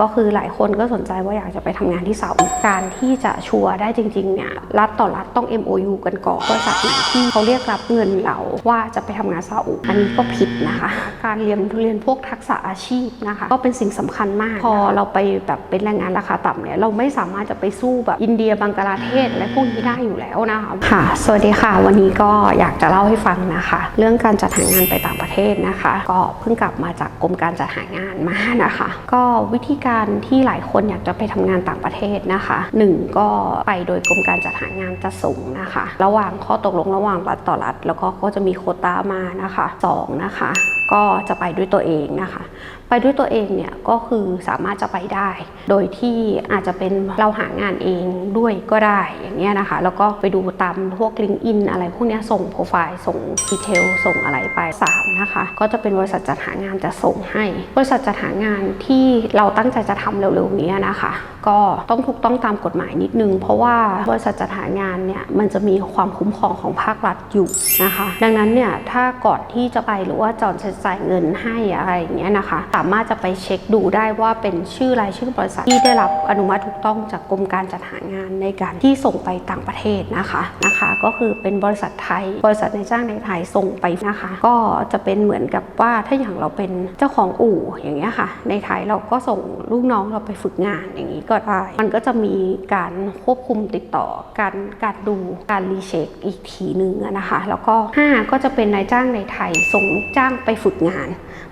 ก็คือหลายคนก็สนใจว่าอยากจะไปทำงานที่ซาอุการที่จะชัวร์ได้จริงๆเนี่ยรัฐต่อรัฐต้อง MOU กันก่อนบริษัทไหนที่เขาเรียกรับเงินเราว่าจะไปทำงานซาอุอันนี้ก็ผิดนะคะ การเรียนเรียนพวกทักษะอาชีพนะคะ ก็เป็นสิ่งสำคัญมาก พอเราไปแบบเป็นแรงงานราคาต่ำเนี่ยเราไม่สามารถจะไปสู้แบบอินเดียบังกลาเทศและพวกนี้ได้อยู่แล้วนะคะค่ะ สวัสดีค่ะ วันนี้ก็อยากจะเล่าให้ฟังนะคะ เรื่องการจัดหางานไปต่างประเทศนะคะ ก็เพิ่งกลับมาจากกรมการจัดหางานมานะคะ ก็วิธีการที่หลายคนอยากจะไปทำงานต่างประเทศนะคะหนึ่งก็ไปโดยกรมการจัดหางานจะสูงนะคะ ระหว่างข้อตกลงระหว่างรัฐต่อรัฐ แล้วก็ก็จะมีโคต้ามานะคะสองนะคะ ก็จะไปด้วยตัวเองนะคะไปด้วยตัวเองเนี่ยก็คือสามารถจะไปได้ โดยที่อาจจะเป็นเราหางานเองด้วยก็ได้อย่างเงี้ยนะคะ แล้วก็ไปดูตามพวกลิงก์อินอะไรพวกเนี้ยส่งโปรไฟล์ส่งดีเทลส่งอะไรไป 3 นะคะ ก็จะเป็นบริษัทจัดหางานจะส่งให้ บริษัทจัดหางานที่เราตั้งใจจะทำเร็วๆนี้นะคะ ก็ต้องถูกต้องตามกฎหมายนิดนึง เพราะว่าบริษัทจัดหางานเนี่ยมันจะมีความคุ้มครองของภาครัฐอยู่นะคะ ดังนั้นเนี่ยถ้าก่อนที่จะไปหรือว่าจอนจะจ่ายเงินให้อะไรอย่างเงี้ยนะคะสามารถจะไปเช็คดูได้ว่าเป็นชื่อรายชื่อบริษัทที่ได้รับอนุมัติถูกต้องจากกรมการจัดหางานในการที่ส่งไปต่างประเทศนะคะนะคะ ก็คือเป็นบริษัทไทย บริษัทในจ้างในไทยส่งไปนะคะ ก็จะเป็นเหมือนกับว่าถ้าอย่างเราเป็นเจ้าของอู่อย่างเงี้ยค่ะ ในไทยเราก็ส่งลูกน้องเราไปฝึกงานอย่างนี้ก็ได้ มันก็จะมีการควบคุมติดต่อการการดูการรีเช็คอีกทีนึงนะคะ แล้วก็ 5 ก็จะเป็นนายจ้างในไทยส่งลูกจ้างไปฝึกงาน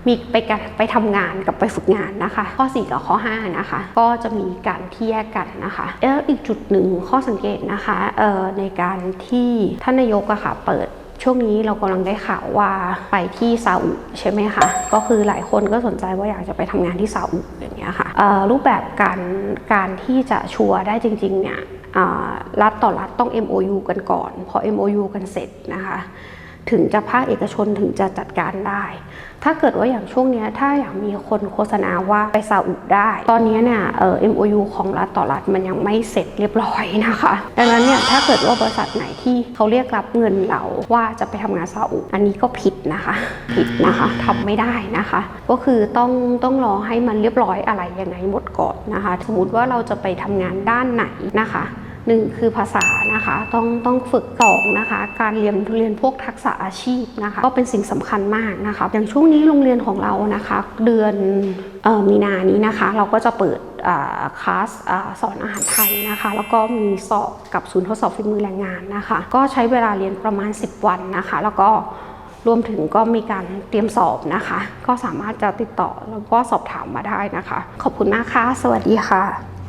มีไปไปทำงานกับไปฝึกงานนะคะ ข้อ 4 กับข้อ 5 นะคะ ก็จะมีการที่แยกกันนะคะเอออีกจุดหนึ่งข้อสังเกตนะคะเออในการที่ท่านนายกอะค่ะเปิดช่วงนี้เรากำลังได้ข่าวว่าไปที่ซาอุใช่ไหมคะ ก็คือหลายคนก็สนใจว่าอยากจะไปทำงานที่ซาอุอย่างเงี้ยค่ะรูปแบบการการที่จะชัวร์ได้จริงๆเนี่ยรัฐต่อรัฐต้อง MOU กันก่อน พอ MOU กันเสร็จนะคะ ถึงจะภาคเอกชนถึงจะจัดการได้ ถ้าเกิดว่าอย่างช่วงนี้ถ้าอยากมีคนโฆษณาว่าไปซาอุได้ ตอนนี้เนี่ยเอ่อ MOU ของรัฐต่อรัฐมันยังไม่เสร็จเรียบร้อยนะคะ ดังนั้นเนี่ยถ้าเกิดว่าบริษัทไหนที่เขาเรียกรับเงินเราว่าจะไปทำงานซาอุ อันนี้ก็ผิดนะคะ ผิดนะคะทำไม่ได้นะคะ ก็คือต้องต้องรอให้มันเรียบร้อยอะไรยังไงหมดก่อนนะคะ สมมติว่าเราจะไปทำงานด้านไหนนะคะ หนึ่งคือภาษานะคะต้องต้องฝึกสองนะคะ การเรียนเรียนพวกทักษะอาชีพนะคะ ก็เป็นสิ่งสำคัญมากนะคะอย่างช่วงนี้โรงเรียนของเรานะคะ เดือนออมีนานี้นะคะ เราก็จะเปิดคลาสอสอนอาหารไทยนะคะ แล้วก็มีสอบกับศูนย์ทดสอบฝีมือแรงงานนะคะ ก็ใช้เวลาเรียนประมาณ 10 วันนะคะ แล้วก็รวมถึงก็มีการเตรียมสอบนะคะ ก็สามารถจะติดต่อแล้วก็สอบถามมาได้นะคะ ขอบคุณมากค่ะ สวัสดีค่ะ